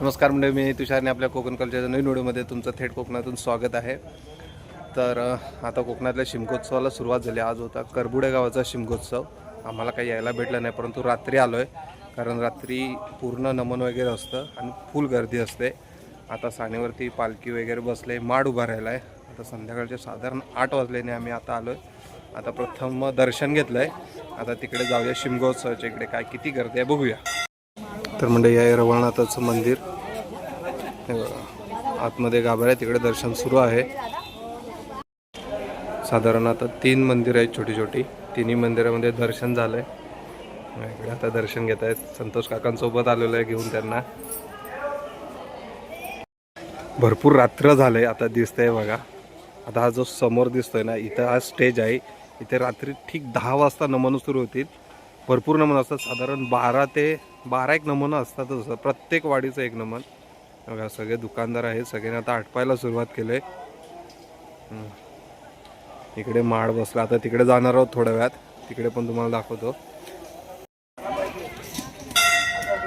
नमस्कार म्हणजे मी तुषारने आपल्या कोकण कल्चरच्या नवीन व्हिडिओमध्ये तुमचं थेट कोकणातून स्वागत आहे. तर आता कोकणातल्या शिमगोत्सवाला सुरुवात झाली. आज होता करबुडे गावाचा शिमगोत्सव. आम्हाला काही यायला भेटलं नाही परंतु रात्री आलो आहे कारण रात्री पूर्ण नमन वगैरे असतं आणि फुल गर्दी असते. आता सानेवरती पालखी वगैरे बसले माड उभा राहिला आहे आता संध्याकाळचे साधारण आठ वाजल्याने आम्ही आता आलो आहे आता प्रथम दर्शन घेतलं आहे आता तिकडे जाऊया शिमगोत्सवाच्या इकडे काय किती गर्दी आहे बघूया. तर म्हणजे या रवळनाथाचं मंदिर. आतमध्ये बघा. आतमध्ये गाभाऱ्या तिकडे दर्शन सुरू आहे. साधारण आता तीन मंदिरं आहेत छोटी छोटी. तिन्ही मंदिरामध्ये दर्शन झालंय. इकडे आता दर्शन घेत आहेत. संतोष काकांसोबत आलेलो आहे घेऊन त्यांना. भरपूर रात्र झालंय आता दिसतंय बघा. आता हा जो समोर दिसतोय ना इथं हा स्टेज आहे. इथे रात्री ठीक दहा वाजता नमनं सुरू होतील. भरपूर नमन असतात. साधारण बारा ते बारा एक नमनं असतातच असतात प्रत्येक वाडीचं एक नमन. बघा सगळे दुकानदार आहेत. सगळ्यांनी आता आटपायला सुरुवात केली इकडे माड बसला. आता तिकडे जाणार आहोत थोड्या वेळात. तिकडे पण तुम्हाला दाखवतो.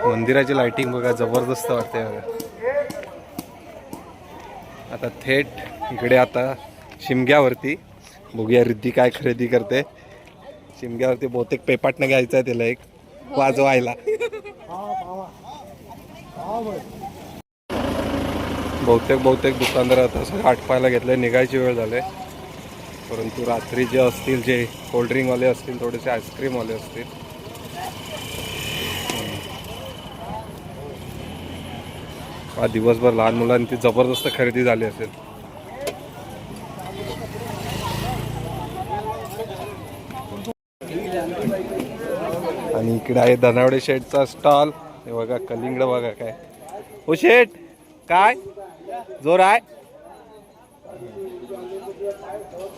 मंदिराची लाइटिंग बघा जबरदस्त वाटते बघा. आता थेट इकडे आता शिमग्यावरती. बघूया रिद्धी काय खरेदी करते. शिमग्यावरती बहुतेक पेपाटनं घ्यायचं आहे त्याला एक. वाजवायला. बहुतेक बहुतेक दुकानदार आता सगळं आटपायला घेतलंय. निघायची वेळ झाली. परंतु रात्री जे असतील जे कोल्ड्रिंकवाले असतील थोडेसे आईस्क्रीमवाले असतील. हा दिवसभर लहान मुलांची जबरदस्त खरेदी झाली असेल. आणि इकडे आहे धनावडे शेठचा स्टॉल हे बघा कलिंगड बघा काय. ओ शेठ काय? जोर आहे?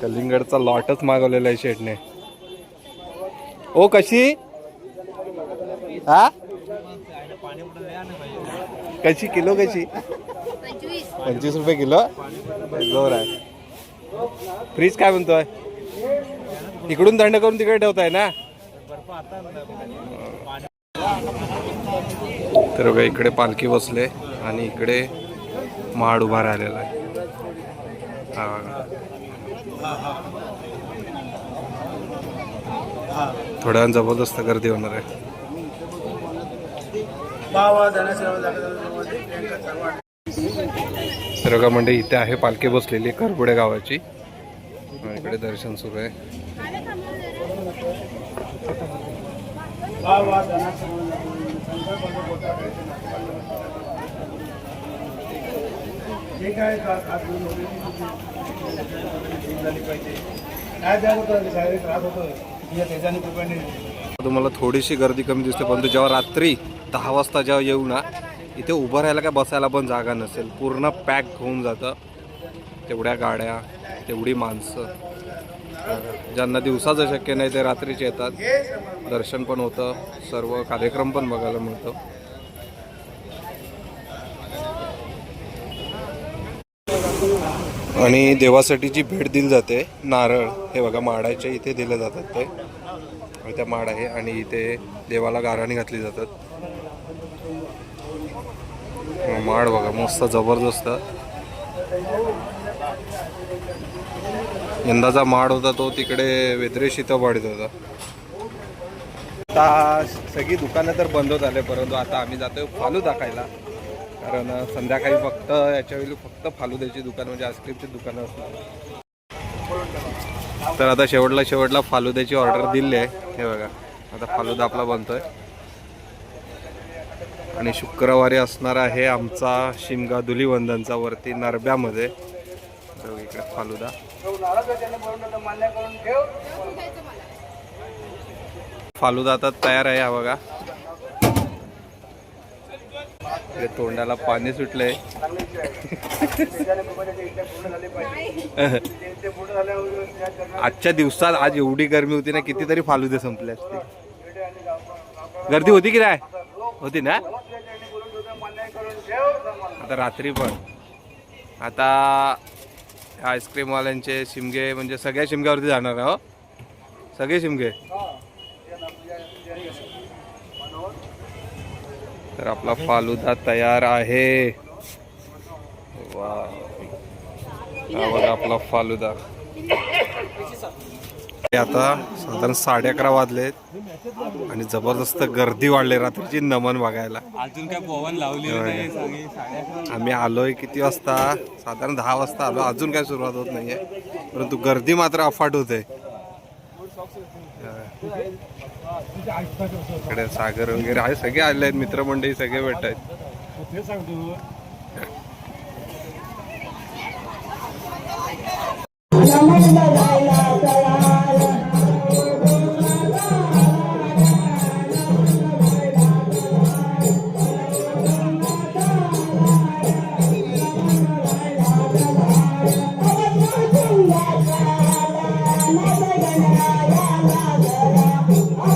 कलिंगडचा लॉटच मागवलेला आहे शेटने. ओ कशी? हा? कशी किलो कशी? पंचवीस रुपये किलो? जोर आहे. फ्रीज काय म्हणतोय? इकडून थंड करून तिकडे ठेवताय ना? तर बघा इकडे पालखी बसले आणि इकडे माड उभा राहिलेला आहे. हा. थोड्या जबरदस्त गर्दी होणार आहे. तर बघा म्हणजे इथे आहे पालखी बसलेली करबुडे गावाची. इकडे दर्शन सुरू आहे. तुम्हाला थोडीशी गर्दी कमी दिसते परंतु जेव्हा रात्री दहा वाजता जेव्हा येऊ ना इथे उभं राहायला काय बसायला पण जागा नसेल. पूर्ण पॅक होऊन जातं. तेवढ्या गाड्या तेवढी माणसं. ज्यांना दिवसाचं शक्य नाही ते रात्रीचे येतात. दर्शन पण होतं. सर्व कार्यक्रम पण बघायला मिळतं. आणि देवासाठी जी भेट दिली जाते नारळ हे बघा माडाच्या इथे दिले जातात ते. त्या माड आहे आणि इथे देवाला गाराणी घातली जातात. माड बघा मस्त जबरदस्त. यंदाचा माड होता तो तिकडे वेद्रे वाढत होता. आता सगळी दुकानं तर बंद होत आले परंतु आता आम्ही जातोय फालू दाखायला. कारण संध्याकाळी फक्त याच्यावेळी फक्त फालुद्याची दुकान म्हणजे आईस्क्रीमची दुकानं असणार. तर आता शेवटला शेवटला फालुद्याची ऑर्डर दिली आहे. हे बघा आता फालुदा आपला बनतोय. आणि शुक्रवारी असणार आहे आमचा शिमगा धुलीवंदनचा वरती नरब्यामध्ये. इकडे फालुदा. फालुदा आता तयार आहे हा बघा. इकडे तोंडाला पाणी सुटलंय. आजच्या दिवसात आज एवढी गर्मी होती ना कितीतरी फालुदे संपले असते गर्दी होती की नाही? होती ना? आता रात्री पण. आता आईस्क्रीमवाल्यांचे शिमगे म्हणजे सगळ्या शिमग्यावरती जाणार आहे हो? सगळे शिमगे? तर आपला फालुदा तयार आहे. वा. बघा आपला फालुदा. आता साधारण साडे अकरा वाजलेत आणि जबरदस्त गर्दी वाढली रात्रीची नमन बघायला. अजून काय पवन लावली आम्ही आलोय किती वाजता? साधारण दहा वाजता आलो. अजून काय सुरुवात होत नाहीये. परंतु गर्दी मात्र अफाट होते. इकडे सागर वगैरे आहे सगळे आले आहेत मित्रमंडळी सगळे भेट आहेत. Oh,